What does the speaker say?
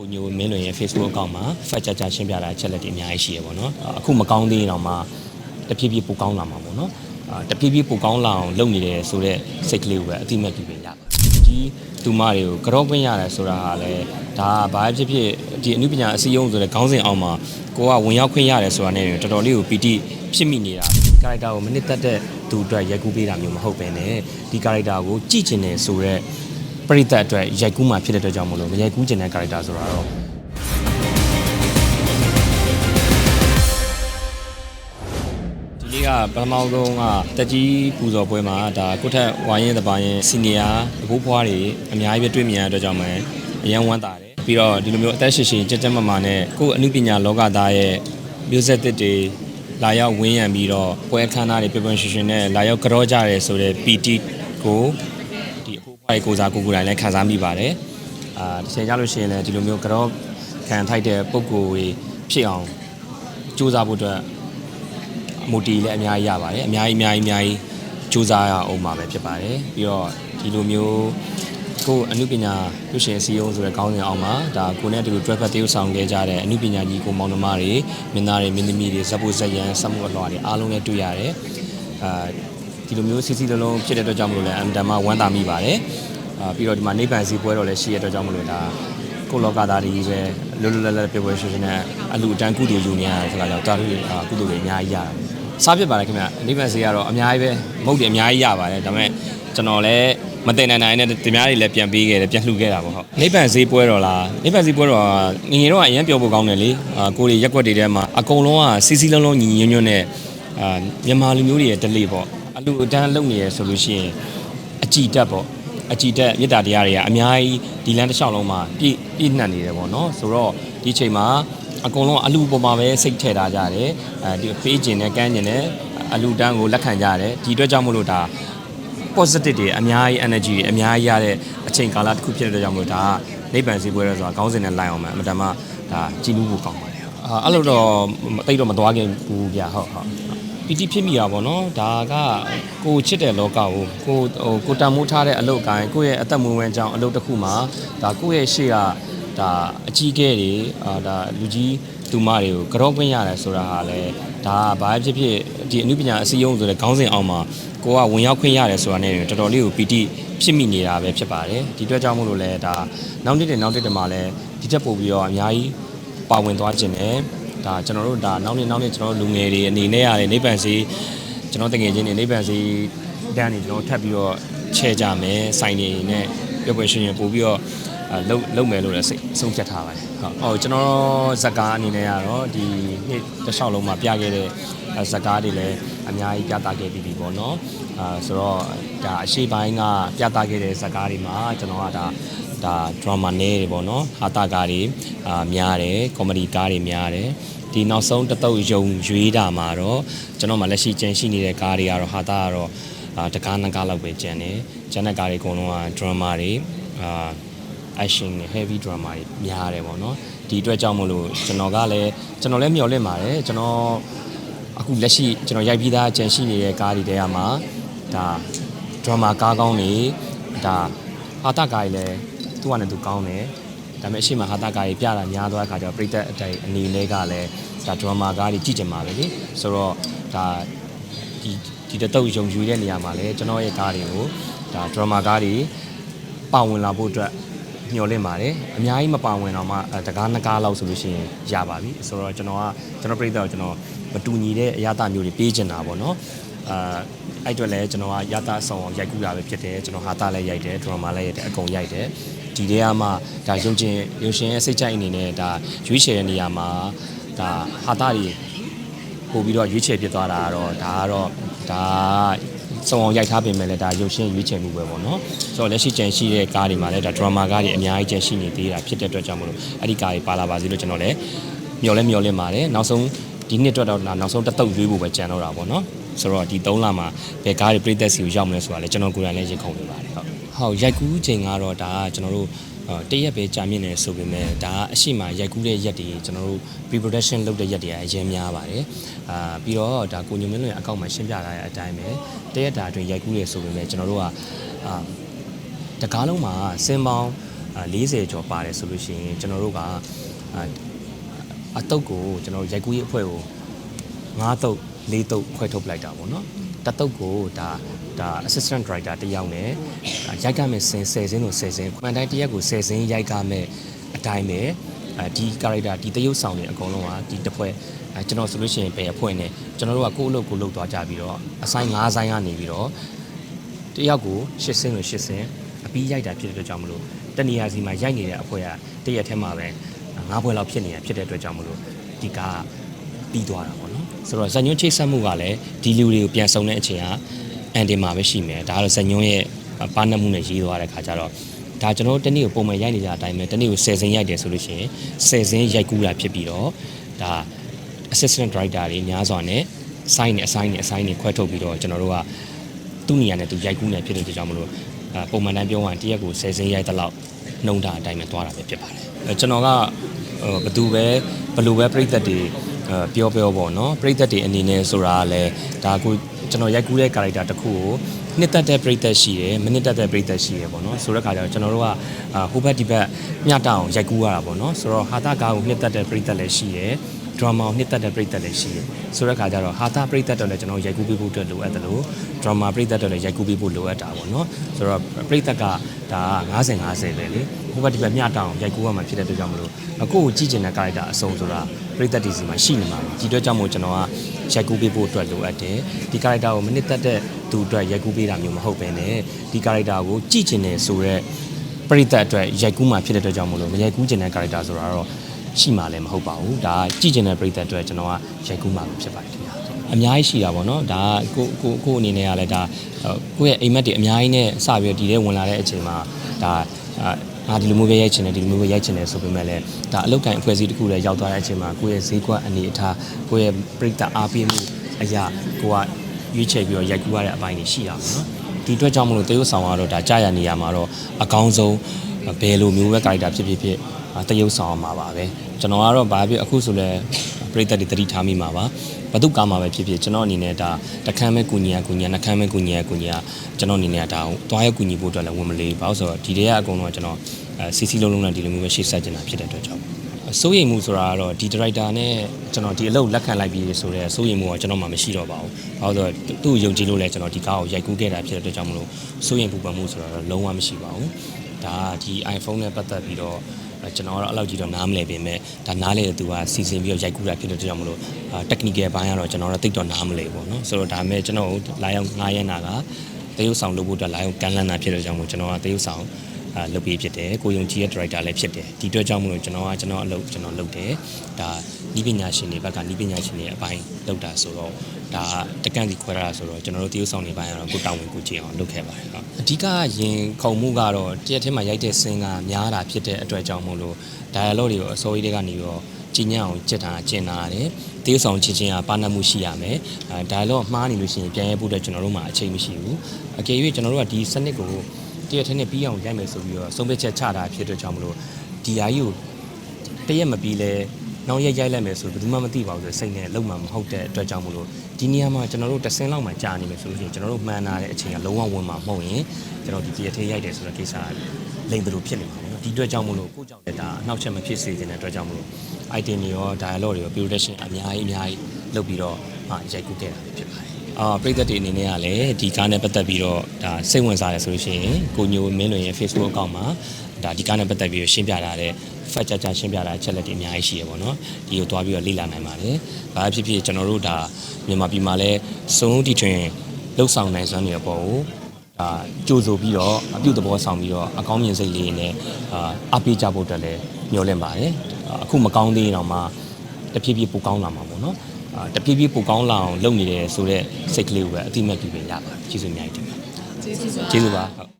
ကိုညိုမင်းလွင်ရဲ့ Facebook အကောင့်မှာ fact ချာချာရှင်းပြတာချက်လက်တွေအများကြီးရှိရပါတော့။အခုမကောင်းသေးရင်တော့မှတဖြည်းဖြည်းပိုကောင်းလာမှာပေါ့နော်။အာတဖြည်းဖြည်းပိုကောင်းလာအောင်လုပ်နေတယ်ဆိုတော့စိတ်ကလေးကိုပဲအတိအမဲ့ပြုပြင်ရပါတယ်။ဒီသူမတွေကိုကြော့ခွင့်ရတယ်ဆိုတာဟာလည်းဒါဘာဖြစ်ဖြစ်ဒီအမှုပညာအစည်းအရုံးဆိုတဲ့ခေါင်းစဉ်အောက်မှာကိုကဝင်ရောက်ခွင့်ရတယ်ဆိုတာနဲ့တော်တော်လေးကိုပီတိဖြစ်မိနေတာ။ကာရိုက်တာကိုမနစ်သက်တဲ့သူအတွက်ရိုက်ကူးပေးတာမျိုးမဟုတ်ပဲနဲ့ဒီကာရိုက်တာကိုကြည့်ကျင်တယ်ဆိုတော့ ပရိသတ်အတွက်ရိုက်ကူးမှဖြစ်တဲ့အတွက်ကြောင့်မလို့မရိုက်ကူးကျင်တဲ့ character ဆိုတာတော့ဒီနေ့ကပထမဆုံးကတက်ကြီးပူဇော်ပွဲမှာဒါကိုထက်ဝိုင်းရင်တပိုင်းရင်စီနီယာဘိုးဘွားတွေအများကြီးပဲတွေ့မြင်ရတဲ့အတွက်ကြောင့်ပဲအရန်ဝမ်းသာတယ်ပြီးတော့ဒီလိုမျိုးအသက်ရှင်ရှင်ကြက်ကြက်မမာနဲ့ကိုယ်အမှုပညာလောကသားရဲ့မျိုးဆက်သစ်တွေလာရောက်ဝင်းရံပြီးတော့ပွဲအခမ်းအနားတွေပြပွန်ရှင်ရှင်နဲ့လာရောက်ကြောကြရဲဆိုတဲ့ PT ကို ဒီအဖိုးဘွားရဲ့ကိုစားကိုကိုယ်တိုင်လည်းခံစားမိပါတယ်အာတစ်ချိန်ကြလို့ရှိရင်လည်းဒီလိုမျိုးကြောခံထိုက်တဲ့ပုံကိုယ်တွေဖြစ်အောင်စူးစမ်းဖို့အတွက်မူတီလည်းအများကြီးရပါတယ်အများကြီးအများကြီးအများကြီးစူးစမ်းရအောင်မှာပဲဖြစ်ပါတယ်ပြီးတော့ဒီလိုမျိုးကိုယ်အမှုပညာပြုရှင်စီယုံဆိုတဲ့ခေါင်းစဉ်အောင်မှာဒါကိုနဲ့တူတူ driver တေးဥဆောင်ခဲ့ကြတဲ့အမှုပညာကြီးကိုမောင်နှမတွေမင်းသားတွေမင်းသမီးတွေဇက်ဖို့ဇက်ရန်စက်မှုအလွှာတွေအားလုံးနဲ့တွေ့ရတယ်အာ ဒီလိုမျိုးစီစီလုံးလုံးဖြစ်တဲ့အတွက်ကြောင့်မလို့လည်းအမ်တမဝမ်းသာမိပါတယ်အာပြီးတော့ဒီမှာနေပန်စီပွဲတော်လည်းရှိတဲ့အတွက်ကြောင့်မလို့ဒါကိုလောကသားတွေကြီးပဲလွတ်လွတ်လပ်လပ်ပြေပွဲရှင်ရှင်နဲ့အလူအတန်းကုသိုလ်ယူနေရဆိုတာကြောင့်တာလူကုသိုလ်တွေအများကြီးရတာစားဖြစ်ပါတယ်ခင်ဗျအနိဗ္ဗာန်စီကတော့အများကြီးပဲမဟုတ်တယ်အများကြီးရပါတယ်ဒါပေမဲ့ကျွန်တော်လည်းမတင်နိုင်နိုင်နဲ့ဒီများတွေလည်းပြန်ပေးခဲ့တယ်ပြန်လှူခဲ့တာပေါ့ဟုတ်နိဗ္ဗာန်ဈေးပွဲတော်လားနိဗ္ဗာန်ဈေးပွဲတော်ကငငယ်တော့အရင်ပြောဖို့ကောင်းတယ်လေအာကိုရီရက်ွက်တွေထဲမှာအကုန်လုံးကစီစီလုံးလုံးညီညွတ်ညွတ်နဲ့အာမြန်မာလူမျိုးတွေရဲ့ delay ပေါ့အ လူအတန်းလုပ်နေရဆိုလို့ရှိရင်အကြည်တက်ပေါ့အကြည်တက်မေတ္တာတရားတွေကအများကြီးဒီလမ်းတစ်လျှောက်လုံးမှာပြည့်ပြည့်နှံ့နေတယ်ပေါ့နော်ဆိုတော့ဒီချိန်မှာအကုန်လုံးအလူပေါ်မှာပဲစိတ်ထည့်ထားကြတယ်အဲဒီပေးကျင်နဲ့ကမ်းကျင်နဲ့အလူတန်းကိုလက်ခံကြတယ်ဒီအတွက်ကြောင့်မလို့ဒါ positive တွေအများကြီး energy တွေအများကြီးရတဲ့အချိန်ကာလတစ်ခုဖြစ်တဲ့အတွက်ကြောင့်မလို့ဒါကနိဗ္ဗာန်စီပွဲရဲဆိုတာခေါင်းစဉ်နဲ့လိုက်အောင်မယ်အမှန်တမ်းဒါကြည်နူးဖို့ကောင်းပါတယ်အာအဲ့လိုတော့မသိတော့မသွားခင်ဘူးဗျဟုတ်ဟုတ် ပီတိဖြစ်မိတာပေါ့နော်ဒါကကိုချစ်တဲ့လောကကိုကိုဟိုကိုတန်မိုးထားတဲ့အလုပ်ကိုင်းကိုယ့်ရဲ့အသက်မွေးဝမ်းကြောင်းအလုပ်တစ်ခုမှာဒါကိုယ့်ရဲ့ရှေ့ကဒါအကြီးကဲတွေအာဒါလူကြီးသူမတွေကိုကြော့ခွင့်ရတယ်ဆိုတာဟာလေဒါဘာဖြစ်ဖြစ်ဒီအမှုပညာအစည်းအရုံးဆိုတဲ့ခေါင်းစဉ်အောက်မှာကိုကဝင်ရောက်ခွင့်ရတယ်ဆိုတာနဲ့တော်တော်လေးကိုပီတိဖြစ်မိနေတာပဲဖြစ်ပါတယ်ဒီအတွက်ကြောင့်မို့လို့လဲဒါနောက်တစ်တဲ့နောက်တစ်တဲ့မှာလဲဒီချက်ပို့ပြီးတော့အများကြီးပါဝင်သွားခြင်းနဲ့ ဒါကျွန်တော်တို့ဒါနောက်နေ့နောက်နေ့ကျွန်တော်တို့လူငယ်တွေအနေနဲ့ရတယ်နိဗ္ဗာန်စီကျွန်တော်တငယ်ချင်းတွေနိဗ္ဗာန်စီတန်းနေကျွန်တော်ထပ်ပြီးတော့ချဲကြမယ်စိုင်နေနဲ့ပြောပွဲရှင်ရင်ပို့ပြီးတော့အဲလုံလုံမယ်လို့လည်းစိတ်ဆုံးဖြတ်ထားပါတယ်ဟုတ်ဟုတ်ကျွန်တော်ဇက်ကားအနေနဲ့ကတော့ဒီနှစ်တစ်လျှောက်လုံးမှာပြခဲ့တဲ့ဇက်ကားတွေလည်းအများကြီးပြသခဲ့ပြီးပြီပေါ့နော်အာဆိုတော့ဒါအရှိပိုင်းကပြသခဲ့တဲ့ဇက်ကားတွေမှာကျွန်တော်ကဒါ ဒါ drama နဲ့တွေပေါ့နော်ဟာတာကားတွေအာများတယ် comedy ကားတွေများတယ်ဒီနောက်ဆုံးတစ်တုပ်ယုံရွေးတာမှာတော့ကျွန်တော်မှလက်ရှိကျန်ရှိနေတဲ့ကားတွေကတော့ဟာတာကတော့အာတကားနှစ်ကားလောက်ပဲကျန်တယ်ကျန်တဲ့ကားတွေအကုန်လုံးက drama တွေအာ action နဲ့ heavy drama တွေများတယ်ပေါ့နော်ဒီအတွက်ကြောင့်မလို့ကျွန်တော်ကလည်းကျွန်တော်လည်းမျှော်လင့်ပါတယ်ကျွန်တော်အခုလက်ရှိကျွန်တော်ရိုက်ပြီးသားကြံရှိနေတဲ့ကားတွေတဲမှာဒါ drama ကားကောင်းတွေဒါဟာတာကားတွေလည်း သူ့ဟာနဲ့သူကောင်းတယ်ဒါပေမဲ့အရှိမဟာတာကားကြီးပြတာများသွားတဲ့ခါကျတော့ပြိသက်အတိုင်းအနေနဲ့ကလည်းဒါ drama ကားကြီးကြည့်ကြမှာပဲလေဆိုတော့ဒါဒီဒီတစ်တုပ်ယုံကြည်တဲ့နေရာမှာလည်းကျွန်တော်ရဲ့ကားတွေကိုဒါ drama ကားတွေပါဝင်လာဖို့အတွက်မျှော်လင့်ပါတယ်အများကြီးမပါဝင်တော့မှအဲတကားနှစ်ကားလောက်ဆိုလို့ရှိရင်ရပါပြီဆိုတော့ကျွန်တော်ကကျွန်တော်ပြိတ္တာကိုကျွန်တော်မတူညီတဲ့အရာတာမျိုးတွေပေးချင်တာပေါ့နော်အာ အဲ့အတွက်လည်းကျွန်တော်ကရတာဆောင်အောင်ရိုက်ကူးတာပဲဖြစ်တယ်ကျွန်တော်ဟာတာလည်းရိုက်တယ်ဒရမာလည်းရိုက်တယ်အကုန်ရိုက်တယ်ဒီထဲကမှဒါရုပ်ချင်းရုပ်ရှင်ရဲ့စိတ်ကြိုက်အနေနဲ့ဒါရွေးချယ်တဲ့နေရာမှာဒါဟာတာတွေပို့ပြီးတော့ရွေးချယ်ဖြစ်သွားတာကတော့ဒါကတော့ဒါစုံအောင်ရိုက်ထားပြင်မဲ့လည်းဒါရုပ်ရှင်ရွေးချယ်မှုပဲပေါ့နော်ဆိုတော့လက်ရှိကြံရှိတဲ့ကားတွေမှာလည်းဒါဒရမာကားတွေအများကြီးကြံရှိနေသေးတာဖြစ်တဲ့အတွက်ကြောင့်မလို့အဲ့ဒီကားတွေပါလာပါစေလို့ကျွန်တော်လည်းမျှော်လဲမျှော်လင့်ပါတယ်နောက်ဆုံးဒီနှစ်အတွက်တော့ဒါနောက်ဆုံးတစ်တုပ်ရွေးဖို့ပဲကြံတော့တာပေါ့နော် ဆိုတော့ဒီ3လမှာဘယ်ကားတွေပြည်သက်စီကိုရောက်မလဲဆိုတာလည်းကျွန်တော်ကိုယ်တိုင်လည်းရင်ခုန်နေပါတယ်ဟုတ်ဟုတ်ရိုက်ကူးချိန်ကတော့ဒါကကျွန်တော်တို့အော်တရက်ပဲကြာမြင့်နေဆိုပေမဲ့ဒါကအရှိမရိုက်ကူးတဲ့ရက်တွေကျွန်တော်တို့ pre production လုပ်တဲ့ရက်တွေအရင်များပါတယ်အာပြီးတော့ဒါကိုညုံမင်းလွင်အကောင့်မှာရှင်းပြထားတဲ့အတိုင်းပဲတရက်တာအတွင်းရိုက်ကူးရဆိုပေမဲ့ကျွန်တော်တို့ကအာတကားလုံးမှာစင်ပေါင်းအာ40ကျော်ပါတယ်ဆိုလို့ရှိရင်ကျွန်တော်တို့ကအာအတုပ်ကိုကျွန်တော်တို့ရိုက်ကူးရေးအဖွဲ့ကို9တုပ် 4တုပ်ခွဲထုတ်ပလိုက်တာပေါ့နော်တစ်တုပ်ကိုဒါဒါ assistant director တစ်ယောက်နဲ့အာရိုက်ကမဲ့စင်10စင်းလို့10စင်းခွန်တိုင်းတစ်ရက်ကို10စင်းရိုက်ကမဲ့အတိုင်းပဲအဲဒီ character ဒီတရုပ်ဆောင်တွေအကုန်လုံးကဒီတစ်ဖွဲ့အဲကျွန်တော်ဆိုလို့ရှိရင်ဘယ်အဖွဲ့နဲ့ကျွန်တော်တို့ကကိုယ့်အလုပ်ကိုလုပ်သွားကြပြီးတော့အဆိုင်9ဆိုင်ကနေပြီးတော့တယောက်ကိုရှစ်စင်းလို့ရှစ်စင်းအပြီးရိုက်တာဖြစ်တဲ့အတွက်ကြောင့်မလို့တနေရာစီမှာရိုက်နေတဲ့အဖွဲကတရက်ထဲမှာပဲငါးဘွဲလောက်ဖြစ်နေတာဖြစ်တဲ့အတွက်ကြောင့်မလို့ဒီကားပြီးသွားတာပေါ့နော် ဆိုတော့ဇညွန်းချိတ်ဆက်မှုကလည်းဒီလူတွေကိုပြန်ဆုံတဲ့အချိန်ကအန်တင်မှာပဲရှိမယ်ဒါကတော့ဇညွန်းရဲ့ပါနမှုနဲ့ရေးသွားတဲ့ခါကျတော့ဒါကျွန်တော်တို့တနေ့ကိုပုံမှန်ရိုက်နေကြတဲ့အတိုင်းပဲတနေ့ကို10စင်းရိုက်တယ်ဆိုလို့ရှိရင်10စင်းရိုက်ကူးတာဖြစ်ပြီးတော့ဒါ assistant director တွေများစွာနဲ့ sign နဲ့ assign နဲ့ assign နဲ့ခွဲထုတ်ပြီးတော့ကျွန်တော်တို့ကသူ့နေရာနဲ့သူရိုက်ကူးနေဖြစ်တဲ့အတွက်ကြောင့်မလို့အာပုံမှန်တိုင်းပြောရင်တရက်ကို10စင်းရိုက်တဲ့လောက်နှုံတာအတိုင်းပဲသွားတာပဲဖြစ်ပါတယ်အဲကျွန်တော်ကဟိုဘယ်သူပဲဘယ်လိုပဲပြိသက်တွေအဲ ပြောပြောပေါ့နော်ပြိသက်တွေအနေနဲ့ဆိုတာကလည်းဒါကိုကျွန်တော်ရိုက်ကူးတဲ့ character တစ်ခုကိုနှစ်သက်တဲ့ပြိသက်ရှိတယ်မနှစ်သက်တဲ့ပြိသက်ရှိတယ်ပေါ့နော်ဆိုတဲ့ခါကျတော့ကျွန်တော်တို့ကအာဟိုဘက်ဒီဘက်မျှတအောင်ရိုက်ကူးရတာပေါ့နော်ဆိုတော့ဟာတာကားကိုနှစ်သက်တဲ့ပြိသက်လည်းရှိတယ်ဒရမာကိုနှစ်သက်တဲ့ပရိသတ်လည်းရှိတယ်ဆိုတဲ့ခါကျတော့ဟာတာပရိသတ်တော့လည်းကျွန်တော်ရိုက်ကူးပေးဖို့အတွက်လိုအပ်တယ်လို့ဒရမာပရိသတ်တော့လည်းရိုက်ကူးပေးဖို့လိုအပ်တာပေါ့နော်ဆိုတော့ပရိသတ်ကဒါ90 50ပဲလေဟိုဘက်ဒီဘက်မျှတောင်ရိုက်ကူးရမှာဖြစ်တဲ့အတွက်ကြောင့်မလို့အခုကိုကြည့်ကျင်တဲ့ character အစုံဆိုတာ ပရိသတ်ဒီစီမှာရှိနေမှာပဲဒီအတွက်ကြောင့်မို့ကျွန်တော်ကရိုက်ကူးပေးဖို့အတွက်လိုအပ်တယ်ဒီ character ကိုမနစ်သက်တဲ့သူအတွက်ရိုက်ကူးပေးတာမျိုးမဟုတ်ပဲねဒီ character ကိုကြည့်ကျင်တယ်ဆိုတော့ပရိသတ်အတွက်ရိုက်ကူးမှာဖြစ်တဲ့အတွက်ကြောင့်မလို့မရိုက်ကူးကျင်တဲ့ character ဆိုတာတော့ရှိမှလည်းမဟုတ်ပါဘူးဒါကြည့်ကျင်တဲ့ပရိသတ်အတွက်ကျွန်တော်ကရိုက်ကူးမှာဖြစ်ပါတယ်ခင်ဗျာအများကြီးရှိတာပေါ့နော်ဒါကိုကိုကိုအနေနဲ့ကလည်းဒါကိုယ့်ရဲ့အိမ်မက်တွေအများကြီးနဲ့စပြီးတော့ဒီထဲဝင်လာတဲ့အချိန်မှာဒါ အာဒီလိုမျိုးပဲရိုက်ချင်တယ်ဒီလိုမျိုးပဲရိုက်ချင်တယ်ဆိုပေမဲ့လည်းဒါအလုတ်ကန်အဖွဲ့အစည်းတစ်ခုလည်းရောက်သွားတဲ့အချိန်မှာကိုယ့်ရဲ့ဈေးကွက်အနေအထားကိုယ့်ရဲ့ပရိသတ်အားပေးမှုအရာကိုကရွေးချယ်ပြီးတော့ရိုက်ကူးရတဲ့အပိုင်းတွေရှိတာပေါ့နော်ဒီအတွက်ကြောင့်မလို့တရုတ်ဆောင်ကတော့ဒါကြာရနေရမှာတော့အကောင်းဆုံးဘယ်လိုမျိုးပဲ character ဖြစ်ဖြစ်ဖြစ် တရုတ်ဆောင်အောင်ပါပါပဲကျွန်တော်ကတော့ဘာဖြစ်အခုဆိုလဲပရိသတ်တွေတတိထားမိမှာပါဘသူကားမှာပဲဖြစ်ဖြစ်ကျွန်တော်အနေနဲ့ဒါတခမ်းမဲ့ကုညီယာကုညီယာနှခမ်းမဲ့ကုညီယာကုညီယာကျွန်တော်အနေနဲ့ဒါတွားရကုညီဖို့အတွက်လည်းဝင်မလေးဘာလို့ဆိုတော့ဒီတည်းကအကုန်လုံးကကျွန်တော်အဲစီစီလုံးလုံးနဲ့ဒီလိုမျိုးပဲရှေ့ဆက်ကျင်တာဖြစ်တဲ့အတွက်ကြောင့်စိုးရိမ်မှုဆိုတာကတော့ဒီ director နဲ့ကျွန်တော်ဒီအလုပ်လက်ခံလိုက်ပြီးဆိုတော့စိုးရိမ်မှုကကျွန်တော်မှမရှိတော့ပါဘူး။ဘာလို့ဆိုတော့သူ့ယုံကြည်လို့လဲကျွန်တော်ဒီကားကိုရိုက်ကူးခဲ့တာဖြစ်တဲ့အတွက်ကြောင့်မလို့စိုးရိမ်ပူပန်မှုဆိုတာတော့လုံးဝမရှိပါဘူး။ဒါဒီ iPhone နဲ့ပတ်သက်ပြီးတော့အဲ ကျွန်တော်ကတော့အဲ့လောက်ကြီးတော့နားမလဲပြင်မဲ့ဒါနားလဲတဲ့သူကစီစဉ်ပြီးတော့ရိုက်ကူးတာဖြစ်တဲ့အတွက်ကြောင့်မလို့ technical ဘိုင်းကတော့ကျွန်တော်တော့တိတ်တော့နားမလဲပေါ့နော်ဆိုတော့ဒါမဲ့ကျွန်တော်လာရောက်ငားရမ်းတာကတရုတ်ဆောင်လုပ်ဖို့အတွက်လာရောက်ကမ်းလှမ်းတာဖြစ်တဲ့ကြောင့်မလို့ကျွန်တော်ကတရုတ်ဆောင် အာလုပ်ပြီးဖြစ်တယ်ကိုယုံကြည်ရဲ့ director လည်းဖြစ်တယ်ဒီအတွက်ကြောင့်မလို့ကျွန်တော်ကကျွန်တော်အလုပ်ကျွန်တော်လုပ်တယ်ဒါဤပညာရှင်တွေဘက်ကဤပညာရှင်တွေအပိုင်းလုပ်တာဆိုတော့ဒါတကန့်စီခွဲရတာဆိုတော့ကျွန်တော်တို့တရုပ်ဆောင်တွေပိုင်းကတော့ကိုတောင်းဝင်ကိုကြည့်အောင်လုပ်ခဲ့ပါတယ်ဟုတ်အဓိကရင်ခုံမှုကတော့တရက်ထဲမှာရိုက်တဲ့စင်းကများတာဖြစ်တဲ့အတွက်ကြောင့်မို့လို့ dialogue တွေကိုအစိုးရတွေကနေပြီးတော့ကျင့်ညံ့အောင်ကြက်တာကျင့်တာရတယ်တရုပ်ဆောင်ချင်းချင်းကပါဏမှုရှိရမယ်အဲ dialogue မှားနေလို့ရှိရင်ပြန်ရဲဖို့အတွက်ကျွန်တော်တို့မှာအချိန်မရှိဘူးအကယ်၍ကျွန်တော်တို့ကဒီစနစ်ကို တရက်ထဲနဲ့ပြီးအောင်ရိုက်မယ်ဆိုပြီးတော့ဆုံးဖြတ်ချက်ချတာဖြစ်တဲ့ကြောင့်မလို့ဒီဟာကြီးကိုတရက်မပြီးလဲနောက်ရက်ရိုက်လိုက်မယ်ဆိုဘယ်သူမှမသိပါဘူးဆိုစိတ်နဲ့လုံးမှမဟုတ်တဲ့အတွက်ကြောင့်မလို့ဒီနေရာမှာကျွန်တော်တို့တစ်စင်းလောက်မှကြာနေမယ်ဆိုလို့ရှိရင်ကျွန်တော်တို့မှန်တာတဲ့အချိန်ကလုံးဝဝင်မှာမဟုတ်ရင်ကျွန်တော်ဒီတရက်ထဲရိုက်တယ်ဆိုတော့ကိစ္စကလိမ့်တယ်လို့ဖြစ်နေမှာပေါ့နော်ဒီအတွက်ကြောင့်မလို့ကိုကြောင့်လည်းဒါအနောက်ချက်မဖြစ်စေချင်တဲ့အတွက်ကြောင့်မလို့ item တွေရော dialogue တွေရော production အများကြီးအများကြီးလုပ်ပြီးတော့မှရိုက်ကူးခဲ့တာဖြစ်ပါတယ် အာပြည်သက်တွေအနေနဲ့ကလည်းဒီကားနဲ့ပတ်သက်ပြီးတော့ဒါစိတ်ဝင်စားတယ်ဆိုလို့ရှိရင်ကိုညိုမင်းလွင်ရဲ့ Facebook account မှာဒါဒီကားနဲ့ပတ်သက်ပြီးတော့ရှင်းပြတာတဲ့ fact ချာချာရှင်းပြတာအချက်လက်တွေအများကြီးရှိရပါတော့။ဒီကိုတွားပြီးတော့လေ့လာနိုင်ပါတယ်။ဘာဖြစ်ဖြစ်ကျွန်တော်တို့ဒါမြန်မာပြည်မှာလည်းစုံတီထွင်လှုပ်ဆောင်နိုင်စွမ်းတွေအပေါ်ကိုဒါကြိုဆိုပြီးတော့အပြုတ်သဘောဆောင်ပြီးတော့အကောင်းမြင်စိတ်လေးနဲ့အာအပေးကြဖို့အတွက်လည်းမျှော်လင့်ပါတယ်။အခုမကောင်းသေးရင်တော့မှတဖြည်းဖြည်းပိုကောင်းလာမှာပေါ့နော်။အာ တဖြည်းဖြည်းပိုကောင်းလာအောင်လုပ်နေတယ်ဆိုတော့စိတ်ကလေးကိုပဲအတိအမဲ့ပြုပေးရပါတယ်။ကျေးဇူးအများကြီးတင်ပါတယ်ကျေးဇူးပါ။ကျေးဇူးပါဟုတ်